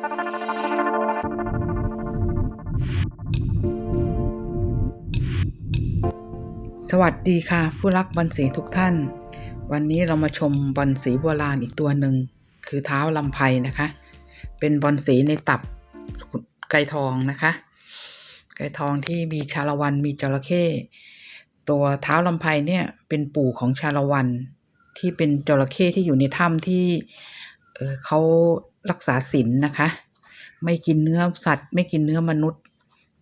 สวัสดีค่ะ ผู้รักบอลสีทุกท่าน วันนี้เรามาชมบอลสีโบราณอีกตัวหนึ่ง คือเท้าลำไพนะคะ เป็นบอลสีในตับไก่ทองนะคะ ไก่ทองที่มีชาละวันมีจระเข้ตัวเท้าลำไพเนี่ยเป็นปู่ของชาละวันที่เป็นจระเข้ที่อยู่ในถ้ำที่เเขา รักษาศีลนะคะ ไม่กินเนื้อสัตว์ ไม่กินเนื้อมนุษย์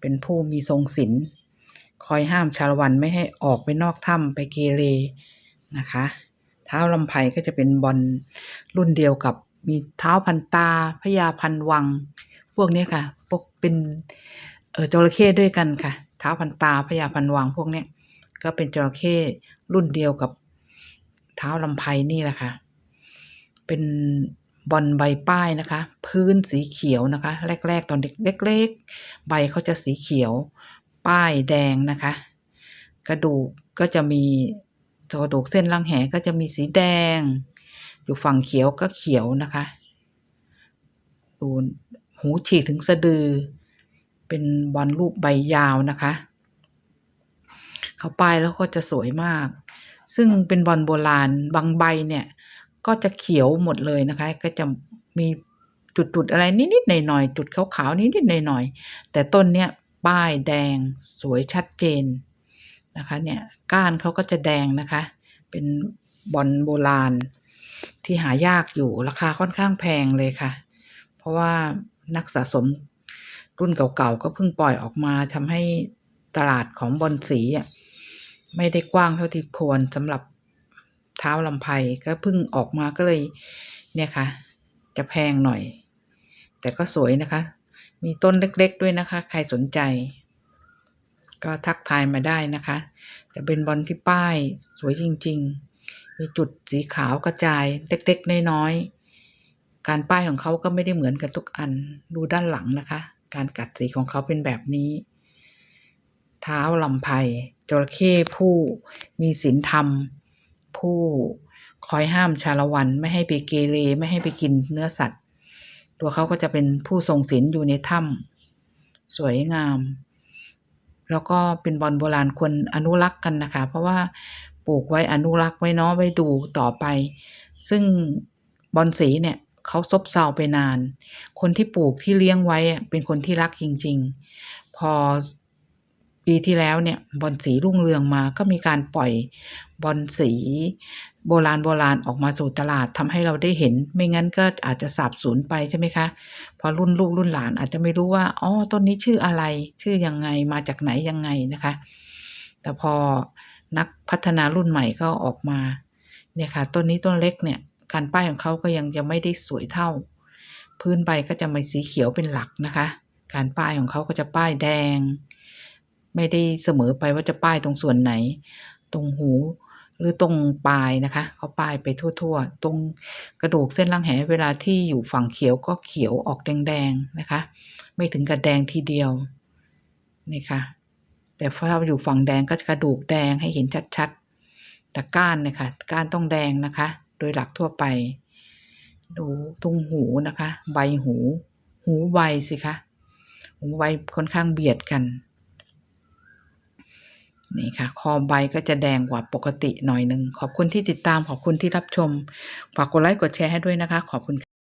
เป็นผู้มีทรงศีลคอยห้ามชาละวันไม่ให้ออกไปนอกถ้ำไปเกเรนะคะเท้าลำไพก็จะเป็นบอลรุ่นเดียวกับมีเท้าพันตาพญาพันวัง พวกนี้ค่ะพวกเป็นเออจระเข้ด้วยกันค่ะ เท้าพันตาพญาพันวังพวกนี้ก็เป็นจระเข้รุ่นเดียวกับเท้าลำไพนี่แหละค่ะ เป็น บอลใบป้ายนะคะ พื้นสีเขียวนะคะ แรก ๆ ตอนเล็กๆใบเขาจะสีเขียว ป้ายแดงนะคะ กระดูกก็จะมีกระดูกเส้นล่างแหก็จะมีสีแดง อยู่ฝั่งเขียวก็เขียวนะคะดูหูฉีกถึงสะดือ เป็นบอลรูปใบยาวนะคะเขาป้ายแล้วก็จะสวยมาก ซึ่งเป็นบอลโบราณบางใบเนี่ย ก็จะเขียวหมดเลยนะคะ ก็จะมีจุดๆอะไรนิดๆหน่อยๆจุดขาวๆนิดๆหน่อยๆแต่ต้นเนี้ยป้ายแดงสวยชัดเจนนะคะเนี่ยก้านเขาก็จะแดงนะคะ เป็นบอลโบราณ ที่หายากอยู่ราคาค่อนข้างแพงเลยค่ะ เพราะว่านักสะสมรุ่นเก่าๆก็เพิ่งปล่อยออกมาทำให้ตลาดของบอลสีอะไม่ได้กว้างเท่าที่ควรสำหรับ ท้าลำไพก็เพิ่งออกมาก็เลย เนี่ยค่ะ จะแพงหน่อย แต่ก็สวยนะคะ มีต้นเล็กๆด้วยนะคะ ใครสนใจ ก็ทักทายมาได้นะคะ แต่เป็นบอลที่ป้ายสวยจริง ๆ มีจุดสีขาวกระจายเล็กๆน้อยๆการป้ายของเขาก็ไม่ได้เหมือนกันทุกอัน ดูด้านหลังนะคะ การกัดสีของเขาเป็นแบบนี้เท้าลำไพจระเข้ผู้มีศีลธรรม ผู้คอยห้ามชาละวันไม่ให้ไปเกเรไม่ให้ไปกินเนื้อสัตว์ ตัวเขาก็จะเป็นผู้ทรงศีลอยู่ในถ้ำสวยงาม แล้วก็เป็นบอลโบราณควรอนุรักษ์กันนะคะ เพราะว่าปลูกไว้อนุรักษ์ไว้เนาะไว้ดูต่อไป ซึ่งบอลสีเนี่ยเขาซบเซาไปนาน คนที่ปลูกที่เลี้ยงไว้เป็นคนที่รักจริง ๆ พอ ปีที่แล้วเนี่ยบอลสีรุ่งเรืองมาก็มีการปล่อยบอลสีโบราณโบราณออกมาสู่ตลาดทำให้เราได้เห็น ไม่งั้นก็อาจจะสาบสูญไปใช่ไหมคะ พอรุ่นลูกรุ่นหลานอาจจะไม่รู้ว่าอ๋อต้นนี้ชื่ออะไร ชื่อยังไงมาจากไหนยังไงนะคะ แต่พอนักพัฒนารุ่นใหม่ก็ออกมาเนี่ยค่ะต้นนี้ต้นเล็กเนี่ยการป้ายของเขาก็ยังยังไม่ได้สวยเท่า พื้นใบก็จะมีสีเขียวเป็นหลักนะคะ การป้ายของเขาก็จะป้ายแดง ไม่ได้เสมอไปว่าจะป้ายตรงส่วนไหน ตรงหูหรือตรงปลายนะคะเขาป้ายไปทั่ว ๆ ตรงกระดูกเส้นล่างแหเวลาที่อยู่ฝั่งเขียวก็เขียวออกแดงๆนะคะ ไม่ถึงกับแดงทีเดียวนี่ค่ะ แต่ถ้าอยู่ฝั่งแดงก็กระดูกแดงให้เห็นชัดๆแต่ก้านเนี่ยค่ะก้านต้องแดงนะคะ โดยหลักทั่วไป ดูตรงหูนะคะ ใบหู หูใบสิคะหูใบค่อนข้างเบียดกัน นี่ค่ะ คอใบก็จะแดงกว่าปกติหน่อยหนึ่ง ขอบคุณที่ติดตาม ขอบคุณที่รับชม ฝากกดไลค์ กดแชร์ให้ด้วยนะคะ ขอบคุณค่ะ